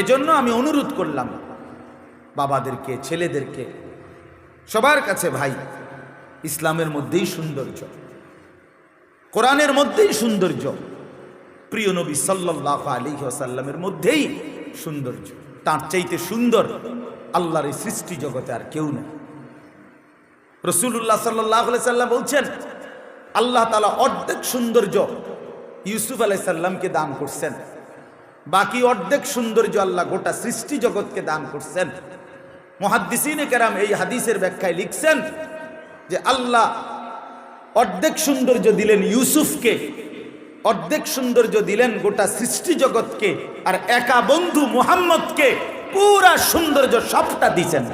এজন্য আমি অনুরোধ করলাম বাবাদেরকে, ছেলেদেরকে, সবার কাছে ভাই, ইসলামের মধ্যেই সৌন্দর্য, কোরআনের মধ্যেই সৌন্দর্য, প্রিয় নবী সাল্লাহ আলী মধ্যেই সৌন্দর্য। তার চাইতে সুন্দর আল্লাহর এই সৃষ্টি জগতে আর কেউ নেই। রসুল্লাহ সাল্লাহ সাল্লাম বলছেন, আল্লাহ তালা অর্ধেক সৌন্দর্য ইউসুফ আলাইসাল্লামকে দান করছেন। বাকি অর্ধেক সৌন্দর্য আল্লাহ গোটা সৃষ্টি জগৎকে দান করছেন। মহাদ্দিসিনে কেরাম এই হাদিসের ব্যাখ্যায় লিখছেন যে আল্লাহ অর্ধেক সৌন্দর্য দিলেন ইউসুফকে, অর্ধেক সৌন্দর্য দিলেন গোটা সৃষ্টি জগৎকে, আর একা বন্ধু মোহাম্মদকে পুরা সৌন্দর্য সবটা দিছেন।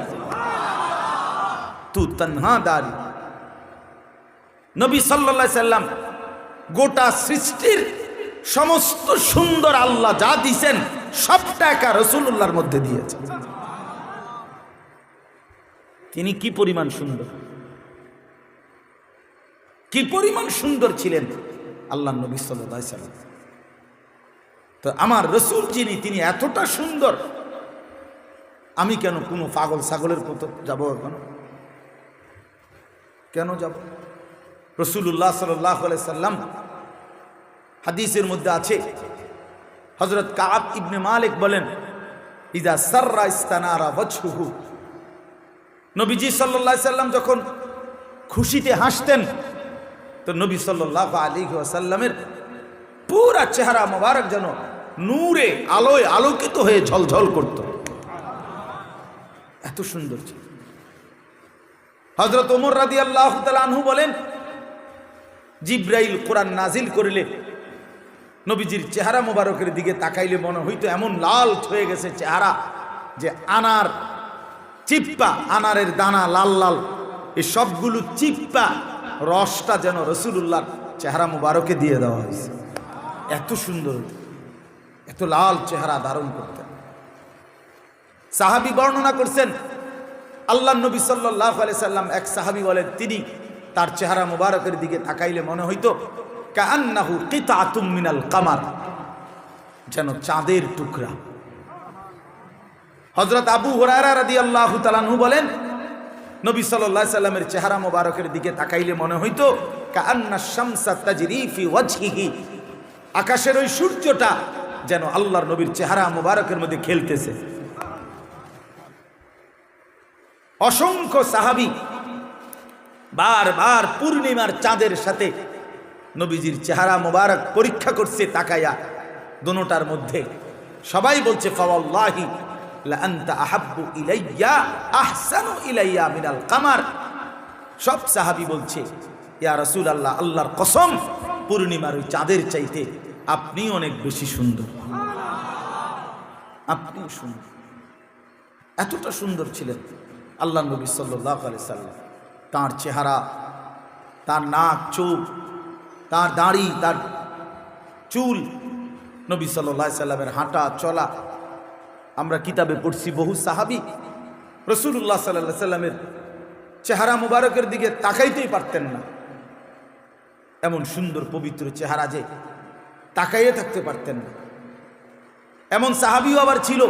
তু তন্হা দারি। নবী সাল্লা সাল্লাম গোটা সৃষ্টির সমস্ত সুন্দর আল্লাহ যা দিছেন, সবটা একা রসুল্লাহর মধ্যে দিয়েছে। তিনি কি পরিমাণ সুন্দর? কি পরিমাণ সুন্দর ছিলেন? আল্লাহ নবী সাল্লাম। তো আমার রসুল যিনি, তিনি এতটা সুন্দর। আমি কেন কোনো পাগল ছাগলের মতো যাব এখন? কেন যাব? রসুল্লাহ সাল্লাহ সাল্লাম হাদিসের মধ্যে আছে। হজরত কাব ইবনে মালিক বলেন, ইদা সার্রা ইস্তানারা বছহু নবীজি সাল্লাহ সাল্লাম যখন খুশিতে হাসতেন, তো নবী সাল্লাহ আলী সাল্লামের পুরা চেহারা মোবারক যেন নূরে আলোয় আলোকিত হয়ে ঝলঝল করত। এত সুন্দর ছিল। হজরত ওমর রাদি আল্লাহ বলেন, জিব্রাইল কোরআন নাজিল করিলে নবীজির চেহারা মোবারকের দিকে তাকাইলে মনে হইতো এমন লাল হয়ে গেছে চেহারা যে আনার চিপ্পা, আনারের দানা লাল লাল, এই সবগুলো চিপ্পা রসটা যেন রসুল্লাহর চেহারা মুবারকে দিয়ে দেওয়া হয়েছে। এত সুন্দর, এত লাল চেহারা ধারণ করতেন সাহাবি বর্ণনা করছেন আল্লাহ নবী সাল্লাহ সাল্লাম এক সাহাবি বলেন, তিনি তার চেহারা মুবারকের দিকে তাকাইলে মনে হইতো কান্নাহু কিতাতুম মিনাল কামার। যেন চাঁদের টুকরা। হজরত আবু হরারা রাদি আল্লাহ তালানহু বলেন, নবী সাল্লাহ সাল্লামের চেহারা মোবারকের দিকে তাকাইলে মনে হইতো কান্না শামসা তাজরিফি ওয়াজহিহি। আকাশের ওই সূর্যটা যেন আল্লাহর নবীর চেহারা মোবারকের মধ্যে খেলতেছে। অসংখ্য সাহাবি বারবার পূর্ণিমার চাঁদের সাথে নবীজির চেহারা মোবারক পরীক্ষা করছে তাকাইয়া দোনোটার মধ্যে সবাই বলছে, ফাওয়াল্লাহি লাআনতা আহাব্বু ইলাইয়া, আহসানু ইলাইয়া মিনাল কামার। সব সাহাবি বলছে, ইয়া রাসূল আল্লাহ আল্লাহর কসম, পূর্ণিমার ওই চাঁদের চাইতে আপনি অনেক বেশি সুন্দর। আপনি সুন্দর। এতটা সুন্দর ছিলেন আল্লাহ নবী সাল্লাহ সাল্লাম। তাঁর চেহারা, তার নাক, চোখ তার দাড়ি, তার চুল, নবী সাল্লাহ সাল্লামের হাঁটা, চলা। আমরা কিতাবে পড়ছি বহু সাহাবি। রসুল্লাহ সাল্লাহ সাল্লামের চেহারা মুবারকের দিকে তাকাইতেই পারতেন না। এমন সুন্দর, পবিত্র চেহারা যে তাকাইয়ে থাকতে পারতেন না। এমন সাহাবিও আবার ছিল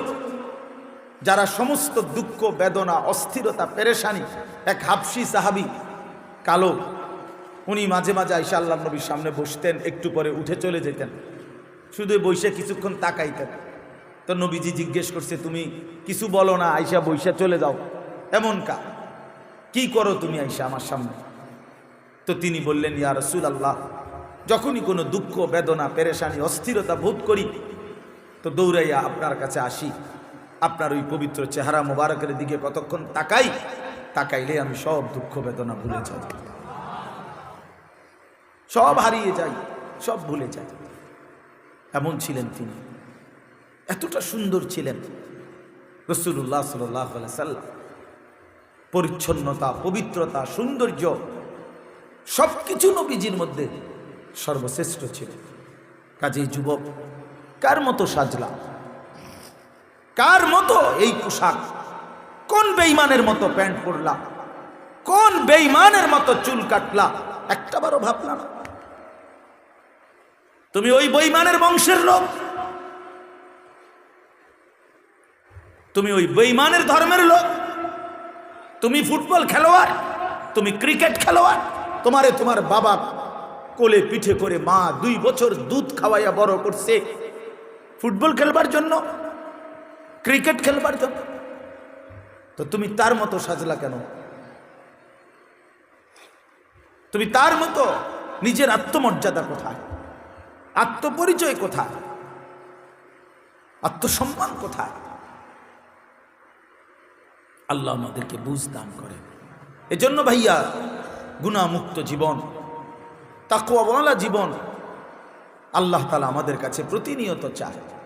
যারা সমস্ত দুঃখ, বেদনা, অস্থিরতা, পেরেশানি, এক হাফসি সাহাবি, কালো উনি মাঝে মাঝে আইসা আল্লাহ নবীর সামনে বসতেন, একটু পরে উঠে চলে যেতেন। শুধু বৈশা কিছুক্ষণ তাকাইতেন। তো নবীজি জিজ্ঞেস করছে, তুমি কিছু বলো না, আইসা বৈশা চলে যাও। এমন কা কি করো তুমি আইসা আমার সামনে? তো তিনি বললেন, ইয়া রসুল আল্লাহ যখনই কোনো দুঃখ, বেদনা, পেরেশানি, অস্থিরতা বোধ করি, তো দৌড়াইয়া আপনার কাছে আসি। আপনার ওই পবিত্র চেহারা মোবারকের দিকে কতক্ষণ তাকাই তাকাইলে আমি সব দুঃখ, বেদনা ভুলে যাই। সব হারিয়ে যাই সব ভুলে যাই এমন ছিলেন তিনি। এতটা সুন্দর ছিলেন। রসুল্লাহ সাল্লাহ সাল্লাম। পরিচ্ছন্নতা, পবিত্রতা, সৌন্দর্য সব কিছু নবীজির মধ্যে সর্বশ্রেষ্ঠ ছিল কাজেই যুবক, কার মতো সাজলাম কার মতো এই পোশাক? কোন বেইমানের মতো প্যান্ট পরলা? কোন বেইমানের মতো চুল কাটলা? একটাবারও ভাবলা না তুমি ওই বৈমানের বংশের লোক। তুমি ওই বৈমানের ধর্মের লোক। তুমি ফুটবল খেলোয়াড়, তুমি ক্রিকেট খেলোয়াড়। তোমারে তোমার বাবা কোলে পিঠে করে মা দুই বছর দুধ খাওয়াইয়া বড় করছে। ফুটবল খেলবার জন্য, ক্রিকেট খেলবার জন্য। তো তুমি তার মতো সাজলা কেন? তুমি তার মতো নিজের আত্মমর্যাদা কোথায়? আত্মপরিচয় কোথায়? আত্মসম্মান কোথায়? আল্লাহ আমাদেরকে বুঝ দান করে এজন্য ভাইয়া গুণামুক্ত জীবন তাকুয়াওয়ালা জীবন আল্লাহ তালা আমাদের কাছে প্রতিনিয়ত চায়।